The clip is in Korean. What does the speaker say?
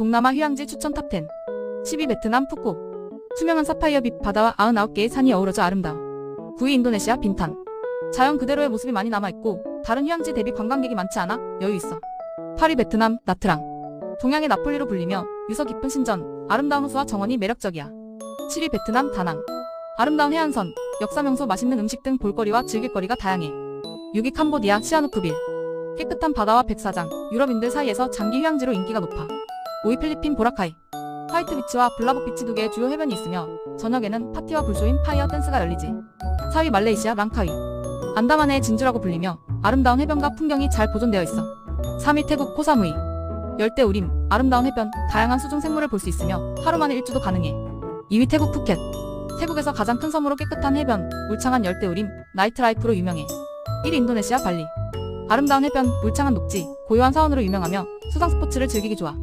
동남아 휴양지 추천 탑10 10위 베트남 푸꾸 투명한 사파이어 빛 바다와 99개의 산이 어우러져 아름다워. 9위 인도네시아 빈탄. 자연 그대로의 모습이 많이 남아있고 다른 휴양지 대비 관광객이 많지 않아 여유 있어. 8위 베트남 나트랑. 동양의 나폴리로 불리며 유서 깊은 신전 아름다운 호수와 정원이 매력적이야. 7위 베트남 다낭. 아름다운 해안선 역사 명소 맛있는 음식 등 볼거리와 즐길거리가 다양해. 6위 캄보디아 시아누크빌. 깨끗한 바다와 백사장 유럽인들 사이에서 장기 휴양지로 인기가 높아 5위 필리핀 보라카이. 화이트 비치와 블라복 비치 두 개의 주요 해변이 있으며 저녁에는 파티와 불쇼인 파이어 댄스가 열리지. 4위 말레이시아 랑카위 안다만의 진주라고 불리며 아름다운 해변과 풍경이 잘 보존되어 있어. 3위 태국 코사무이. 열대 우림 아름다운 해변 다양한 수중 생물을 볼 수 있으며 하루 만에 일주도 가능해. 2위 태국 푸켓. 태국에서 가장 큰 섬으로 깨끗한 해변 울창한 열대 우림 나이트라이프로 유명해. 1위 인도네시아 발리. 아름다운 해변, 울창한 녹지, 고요한 사원으로 유명하며 수상 스포츠를 즐기기 좋아.